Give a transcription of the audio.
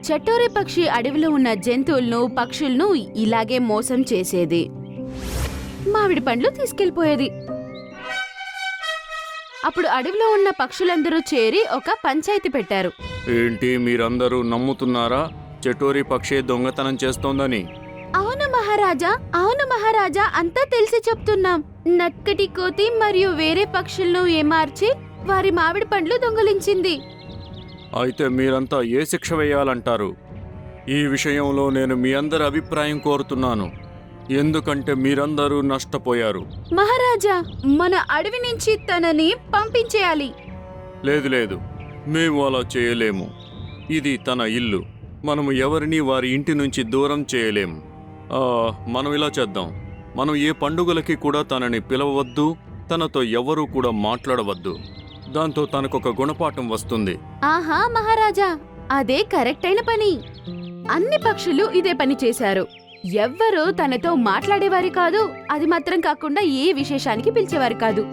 చటోరి పక్షి అడవిలో ఉన్న జంతువులను పక్షులను ఇలాగే మోసం చేసేది. మామిడి పండ్లు తీసుకెళ్ళిపోయేది అప్పుడు అడవిలో ఉన్న పక్షులందరూ చేరి ఒక పంచాయతీ పెట్టారు. ఏంటి మీరందరూ నమ్ముతున్నారా? చటోరి పక్షి దొంగతనం చేస్తోందని. అవును మహారాజా అవును మహారాజా అంతా తెలిసి చెప్తున్నాం. నక్కటి కోతి మరియు వేరే పక్షులను ఏమార్చి వారి మామిడి పండ్లు దొంగలించింది. అయితే మీరంతా ఏ శిక్ష వేయాలంటారు? ఈ విషయంలో నేను మీ అందరి అభిప్రాయం కోరుతున్నాను. ఎందుకంటే మీరందరూ నష్టపోయారు. మహారాజా మన అడవి నుంచి తనని పంపించేయాలి. లేదు లేదు. మేము అలా చేయలేము. ఇది తన ఇల్లు. మనము ఎవరిని వారి ఇంటి నుంచి దూరం చేయలేము మనం ఇలా చేద్దాం. మనం ఏ పండుగలకి కూడా తనని పిలవవద్దు. తనతో ఎవరూ కూడా మాట్లాడవద్దు. దాంతో తనకొక గుణపాఠం వస్తుంది. ఆహా మహారాజా అదే కరెక్ట్ అయిన పని. అన్ని పక్షులు ఇదే పని చేశారు. ఎవ్వరూ తనతో మాట్లాడేవారు కాదు అది మాత్రం కాకుండా ఏ విశేషానికి పిలిచేవారు కాదు.